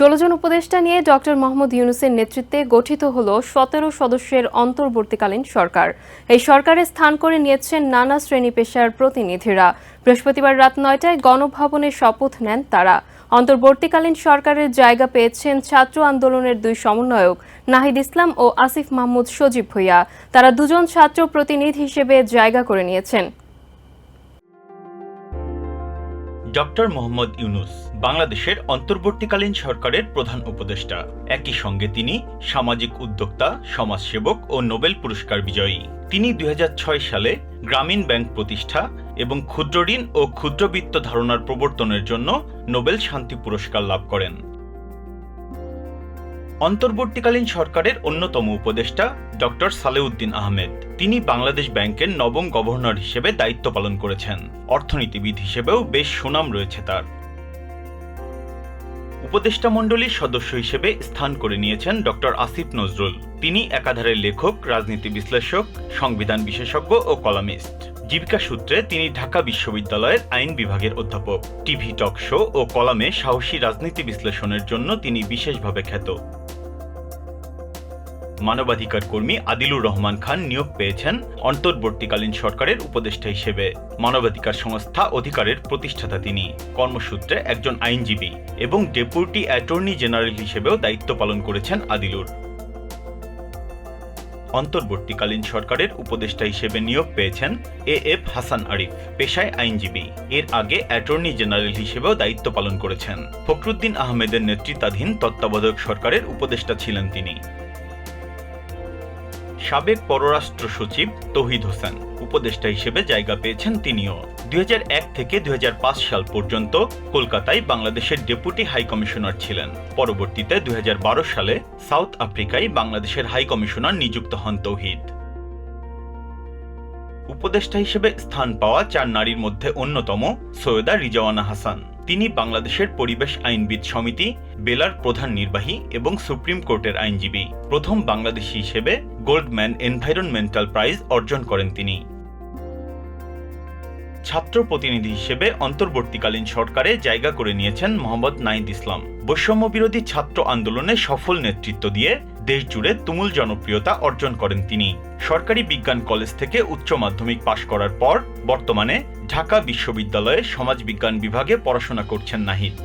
ষোলো জন উপদেষ্টা নিয়ে ডক্টর মোহাম্মদ ইউনুসের নেতৃত্বে গঠিত হল সতেরো সদস্যের অন্তর্বর্তীকালীন সরকার। এই সরকারে স্থান করে নিয়েছেন নানা শ্রেণি পেশার প্রতিনিধিরা। বৃহস্পতিবার রাত নয়টায় গণভবনে শপথ নেন তারা। অন্তর্বর্তীকালীন সরকারের জায়গা পেয়েছেন ছাত্র আন্দোলনের দুই সমন্বয়ক, নাহিদ ইসলাম ও আসিফ মাহমুদ সজীব ভুইয়া। তারা দুজন ছাত্র প্রতিনিধি হিসেবে জায়গা করে নিয়েছেন। ডক্টর মোহাম্মদ ইউনুস বাংলাদেশের অন্তর্বর্তীকালীন সরকারের প্রধান উপদেষ্টা। একই সঙ্গে তিনি সামাজিক উদ্যোক্তা, সমাজসেবক ও নোবেল পুরস্কার বিজয়ী। তিনি দু হাজার ছয় সালে গ্রামীণ ব্যাংক প্রতিষ্ঠা এবং ক্ষুদ্র ঋণ ও ক্ষুদ্রবিত্ত ধারণার প্রবর্তনের জন্য নোবেল শান্তি পুরস্কার লাভ করেন। অন্তর্বর্তীকালীন সরকারের অন্যতম উপদেষ্টা ডক্টর সালেউদ্দিন আহমেদ। তিনি বাংলাদেশ ব্যাংকের নবম গভর্নর হিসেবে দায়িত্ব পালন করেছেন। অর্থনীতিবিদ হিসেবেও বেশ সুনাম রয়েছে তার। উপদেষ্টা মণ্ডলীর সদস্য হিসেবে স্থান করে নিয়েছেন ডক্টর আসিফ নজরুল। তিনি একাধারে লেখক, রাজনীতি বিশ্লেষক, সংবিধান বিশেষজ্ঞ ও কলামিস্ট। জীবিকা সূত্রে তিনি ঢাকা বিশ্ববিদ্যালয়ের আইন বিভাগের অধ্যাপক। টিভি টক শো ও কলামে সাহসী রাজনীতি বিশ্লেষণের জন্য তিনি বিশেষভাবে খ্যাত। মানবাধিকার কর্মী আদিলুর রহমান খান নিয়োগ পেয়েছেন অন্তর্বর্তীকালীন সরকারের উপদেষ্টা হিসেবে। মানবাধিকার সংস্থা অধিকারের প্রতিষ্ঠাতা তিনি। কর্মসূত্রে একজন আইনজীবী এবং ডেপুটি অ্যাটর্নি জেনারেল হিসেবেও দায়িত্ব পালন করেছেন আদিলুর। অন্তর্বর্তীকালীন সরকারের উপদেষ্টা হিসেবে নিয়োগ পেয়েছেন এ এফ হাসান আরিফ, পেশায় আইনজীবী। এর আগে অ্যাটর্নি জেনারেল হিসেবেও দায়িত্ব পালন করেছেন। ফখরুদ্দিন আহমেদের নেতৃত্বাধীন তত্ত্বাবধায়ক সরকারের উপদেষ্টা ছিলেন তিনি। সাবেক পররাষ্ট্র সচিব তহিদ হোসেন। উপদেষ্টা হিসেবে জায়গা পেয়েছেন তিনিও। দুই হাজার এক থেকে দুই হাজার পাঁচ সাল পর্যন্ত কলকাতায় বাংলাদেশের ডেপুটি হাই কমিশনার ছিলেন। পরবর্তীতে দুই হাজার বারো সালে সাউথ আফ্রিকায় বাংলাদেশের হাই কমিশনার নিযুক্ত হন তৌহিদ। উপদেষ্টা হিসেবে স্থান পাওয়া চার নারীর মধ্যে অন্যতম সৈয়দা রিজওয়ানা হাসান। তিনি বাংলাদেশের পরিবেশ আইনবিদ সমিতি, বেলার প্রধান নির্বাহী এবং সুপ্রিম কোর্টের আইনজীবী। প্রথম বাংলাদেশি হিসেবে গোল্ডম্যান এনভায়রনমেন্টাল প্রাইজ অর্জন করেন তিনি। ছাত্র প্রতিনিধি হিসেবে অন্তর্বর্তীকালীন সরকারে জায়গা করে নিয়েছেন মোহাম্মদ নাইদ ইসলাম। বৈষম্য বিরোধী ছাত্র আন্দোলনে সফল নেতৃত্ব দিয়ে দেশ জুড়ে তুমুল জনপ্রিয়তা অর্জন করেন তিনি। সরকারি বিজ্ঞান কলেজ থেকে উচ্চ মাধ্যমিক পাশ করার পর বর্তমানে ঢাকা বিশ্ববিদ্যালয়ে সমাজবিজ্ঞান বিভাগে পড়াশোনা করছেন নাহিদ।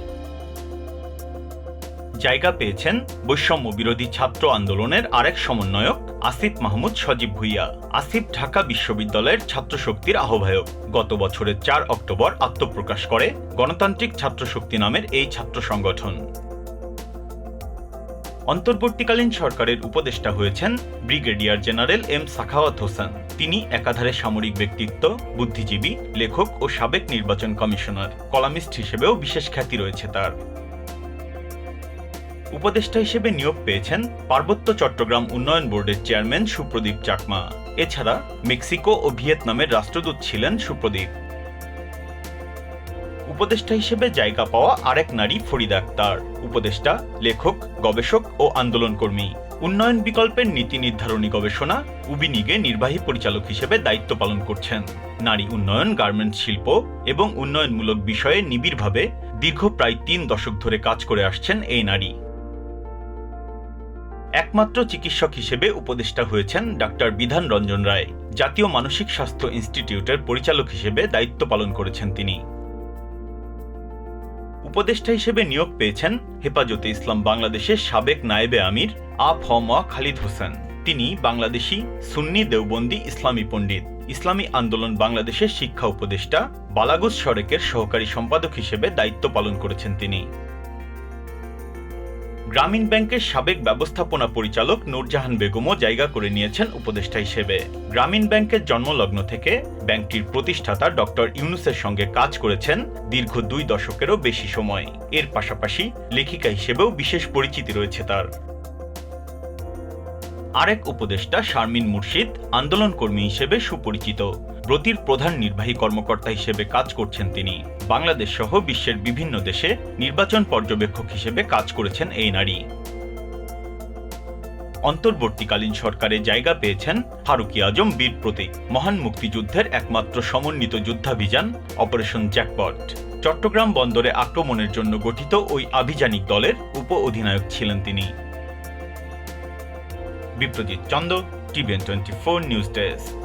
জায়গা পেয়েছেন বৈষম্য বিরোধী ছাত্র আন্দোলনের আরেক সমন্বয়ক আসিফ মাহমুদ সজীব ভুইয়া। আসিফ ঢাকা বিশ্ববিদ্যালয়ের ছাত্র শক্তির আহ্বায়ক। গত বছরের চার অক্টোবর আত্মপ্রকাশ করে গণতান্ত্রিক ছাত্র শক্তি নামের এই ছাত্র সংগঠন। অন্তর্বর্তীকালীন সরকারের উপদেষ্টা হয়েছেন brigadier general M Sakhawat Hossain. তিনি একাধারে সামরিক ব্যক্তিত্ব, বুদ্ধিজীবী, লেখক ও সাবেক নির্বাচন কমিশনার, কলামিস্ট হিসেবেও বিশেষ খ্যাতি রয়েছে তার। উপদেষ্টা হিসেবে নিয়োগ পেয়েছেন পার্বত্য চট্টগ্রাম উন্নয়ন বোর্ডের চেয়ারম্যান সুপ্রদীপ চাকমা। এছাড়া মেক্সিকো ও ভিয়েতনামের রাষ্ট্রদূত ছিলেন সুপ্রদীপ। উপদেষ্টা হিসেবে জায়গা পাওয়া আরেক নারী ফরিদা আক্তার। উপদেষ্টা, লেখক, গবেষক ও আন্দোলনকর্মী। উন্নয়ন বিকল্পের নীতি নির্ধারণী গবেষণা উবিনিগে নির্বাহী পরিচালক হিসেবে দায়িত্ব পালন করছেন। নারী উন্নয়ন গার্মেন্টস শিল্প এবং উন্নয়নমূলক বিষয়ে নিবিড়ভাবে দীর্ঘ প্রায় তিন দশক ধরে কাজ করে আসছেন এই নারী। একমাত্র চিকিৎসক হিসেবে উপদেষ্টা হয়েছেন ডাক্তার বিধান রঞ্জন রায়। জাতীয় মানসিক স্বাস্থ্য ইনস্টিটিউটের পরিচালক হিসেবে দায়িত্ব পালন করেছেন তিনি। উপদেষ্টা হিসেবে নিয়োগ পেয়েছেন হেফাজতে ইসলাম বাংলাদেশের সাবেক নায়েবে আমির আফ হমা খালিদ হোসেন। তিনি বাংলাদেশি সুন্নি দেওবন্দি ইসলামী পণ্ডিত। ইসলামী আন্দোলন বাংলাদেশের শিক্ষা উপদেষ্টা বালাগুজ সড়কের সহকারী সম্পাদক হিসেবে দায়িত্ব পালন করেছেন তিনি। গ্রামীণ ব্যাংকের সাবেক ব্যবস্থাপনা পরিচালক নূরজাহান বেগমও জায়গা করে নিয়েছেন উপদেষ্টা হিসেবে। গ্রামীণ ব্যাংকের জন্মলগ্ন থেকে ব্যাংকটির প্রতিষ্ঠাতা ডক্টর ইউনুসের সঙ্গে কাজ করেছেন দীর্ঘ দুই দশকেরও বেশি সময়। এর পাশাপাশি লেখিকা হিসেবেও বিশেষ পরিচিতি রয়েছে তার। আরেক উপদেষ্টা শারমিন মুর্শিদ আন্দোলনকর্মী হিসেবে সুপরিচিত। ব্রতির প্রধান নির্বাহী কর্মকর্তা হিসেবে কাজ করছেন তিনি। বাংলাদেশ সহ বিশ্বের বিভিন্ন দেশে নির্বাচন পর্যবেক্ষক হিসেবে কাজ করেছেন এই নারী। অন্তর্বর্তীকালীন সরকারে জায়গা পেয়েছেন ফারুকি আজম বীর প্রতীক। মহান মুক্তিযুদ্ধের একমাত্র সমন্বিত যুদ্ধাভিযান অপারেশন জ্যাকপট। চট্টগ্রাম বন্দরে আক্রমণের জন্য গঠিত ওই আভিযানিক দলের উপ অধিনায়ক ছিলেন তিনি। Biprajit Chanda, TVN twenty four news desk.